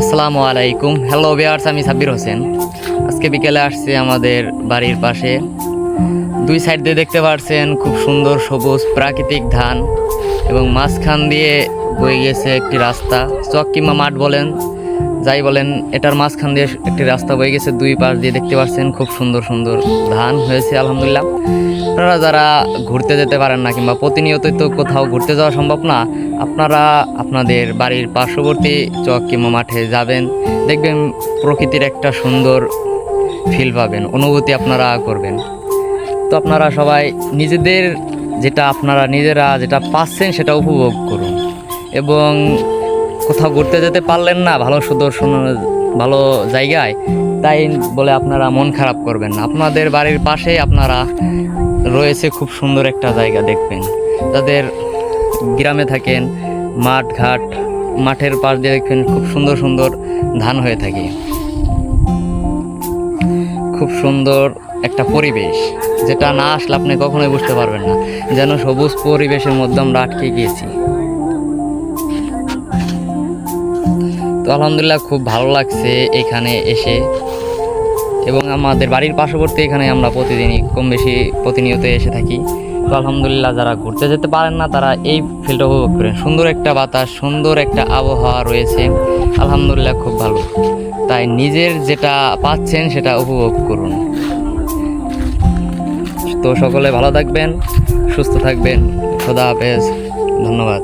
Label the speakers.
Speaker 1: আসসালামু আলাইকুম। হ্যালো বিয়ার্স আমি সাব্বির হোসেন। আজকে বিকেলে আসছি আমাদের বাড়ির পাশে। দুই সাইড দিয়ে দেখতে পারছেন খুব সুন্দর সবুজ প্রাকৃতিক ধান এবং মাঝখান দিয়ে বয়ে গেছে একটি রাস্তা। চক কিংবা মাঠ বলেন। যাই বলেন, এটার মাঝখান দিয়ে একটি রাস্তা বয়ে গেছে, দুই পাশ দিয়ে দেখতে পাচ্ছেন খুব সুন্দর সুন্দর ধান হয়েছে, আলহামদুলিল্লাহ। আপনারা যারা ঘুরতে যেতে পারেন না কিংবা প্রতিনিয়তই তো কোথাও ঘুরতে যাওয়া সম্ভব না, আপনারা আপনাদের বাড়ির পার্শ্ববর্তী চক কিংবা মাঠে যাবেন, দেখবেন প্রকৃতির একটা সুন্দর ফিল পাবেন, অনুভূতি আপনারা করবেন। তো আপনারা সবাই নিজেদের যেটা আপনারা, নিজেরা যেটা পাচ্ছেন সেটা উপভোগ করুন। এবং কোথাও ঘুরতে যেতে পারলেন না, ভালো সুদর্শন, ভালো জায়গায়, তাই বলে আপনারা মন খারাপ করবেন না। আপনাদের বাড়ির পাশে আপনারা রয়েছে খুব সুন্দর একটা জায়গা দেখবেন। যাদের গ্রামে থাকেন, মাঠ, ঘাট, মাঠের পাশ দিয়ে দেখবেন খুব সুন্দর সুন্দর ধান হয়ে থাকে। খুব সুন্দর একটা পরিবেশ, যেটা না আসলে আপনি কখনোই বুঝতে পারবেন না। যেন সবুজ পরিবেশের মধ্যে আমরা আটকে গিয়েছি। তো আলহামদুলিল্লাহ খুব ভালো লাগছে এখানে এসে। এবং আমাদের বাড়ির পার্শ্ববর্তী এখানে আমরা প্রতিদিনই কম বেশি প্রতিনিয়ত এসে থাকি। তো আলহামদুলিল্লাহ যারা ঘুরতে যেতে পারেন না, তারা এই ফিল্ডটা উপভোগ করেন। সুন্দর একটা বাতাস, সুন্দর একটা আবহাওয়া রয়েছে। আলহামদুলিল্লাহ খুব ভালো। তাই নিজের যেটা পাচ্ছেন সেটা উপভোগ করুন। তো সকলে ভালো থাকবেন, সুস্থ থাকবেন। খোদা হাফেজ। ধন্যবাদ।